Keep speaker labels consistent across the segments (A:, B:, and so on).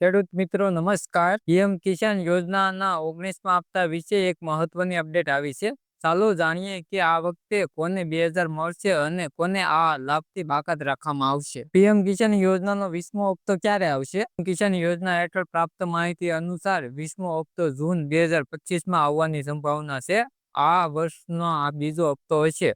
A: ખેડૂત મિત્રો, નમસ્કાર. પીએમ કિસાન યોજનાના ઓગણીસમાં આપતા વિશે એક મહત્વની અપડેટ આવી છે. ચાલો જાણીએ કે આ વખતે કોને બે હજાર મળશે અને કોને આ લાભથી બાકાત રાખવામાં આવશે. પીએમ કિસાન યોજનાનો વીસમો હપ્તો ક્યારે આવશે? કિસાન યોજના હેઠળ પ્રાપ્ત માહિતી અનુસાર વીસમો હપ્તો જૂન બે હજાર પચીસમાં આવવાની સંભાવના છે. આ વર્ષનો આ બીજો હપ્તો હશે,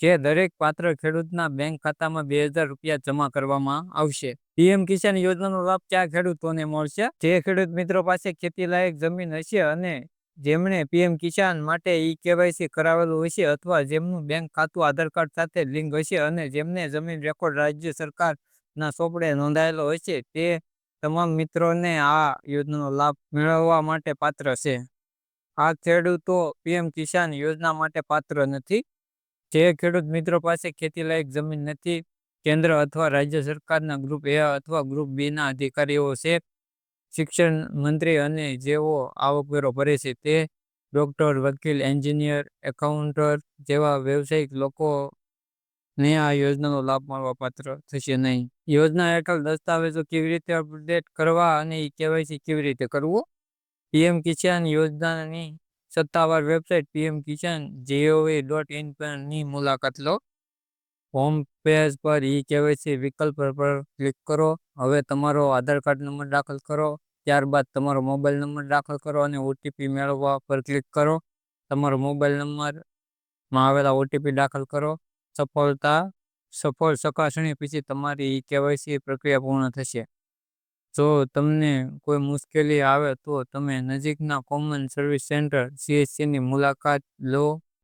A: જે દરેક પાત્ર ખેડૂતના બેંક ખાતામાં બે હજાર રૂપિયા જમા કરવામાં આવશે. પીએમ કિસાન યોજનાનો લાભ ક્યાં ખેડૂતોને મળશે. જે ખેડૂત મિત્રો પાસે ખેતી લાયક જમીન હશે અને જેમણે પીએમ કિસાન માટે ઈ કેવાયસી કરાવેલું હશે અથવા જેમનું બેંક ખાતું આધાર કાર્ડ સાથે લિંક હશે અને જેમને જમીન રેકોર્ડ રાજ્ય સરકારના સોપડે નોંધાયેલો હશે, તે તમામ મિત્રોને આ યોજનાનો લાભ મેળવવા માટે પાત્ર છે. આ ખેડૂતો પીએમ કિસાન યોજના માટે પાત્ર નથી. જે ખેડૂત મિત્રો પાસે ખેતી લાયક જમીન નથી કેન્દ્ર અથવા રાજ્ય સરકારના ગ્રુપ એ અથવા ગ્રુપ બી ના અધિકારીઓ છે. શિક્ષણ મંત્રી અને જેઓ આવકવેરો ભરે છે તે ડોક્ટર વકીલ એન્જિનિયર એકાઉન્ટર જેવા વ્યવસાયિક લોકો ને આ યોજનાનો લાભ મળવા પાત્ર થશે નહીં. યોજના હેઠળ દસ્તાવેજો કેવી રીતે અપડેટ કરવા અને કેવાયસી કેવી રીતે કરવું? પીએમ કિસાન યોજનાની સત્તાવાર website PM Kisan gov dot in પરની મુલાકાત લો. હોમ પેજ પર ઈ કેવાયસી વિકલ્પ પર ક્લિક કરો. હવે તમારો આધાર કાર્ડ નંબર દાખલ કરો. ત્યારબાદ તમારો મોબાઈલ નંબર દાખલ કરો અને ઓટીપી મેળવવા પર ક્લિક કરો. તમારો મોબાઈલ નંબરમાં આવેલા ઓટીપી દાખલ કરો. સફળતા, સફળ ચકાસણી પછી તમારી ઈ કેવાયસી પ્રક્રિયા પૂર્ણ થશે. જો તમને કોઈ મુશ્કેલી આવે તો તમે નજીકના કોમન સર્વિસ સેન્ટર સીએસસીની મુલાકાત લો.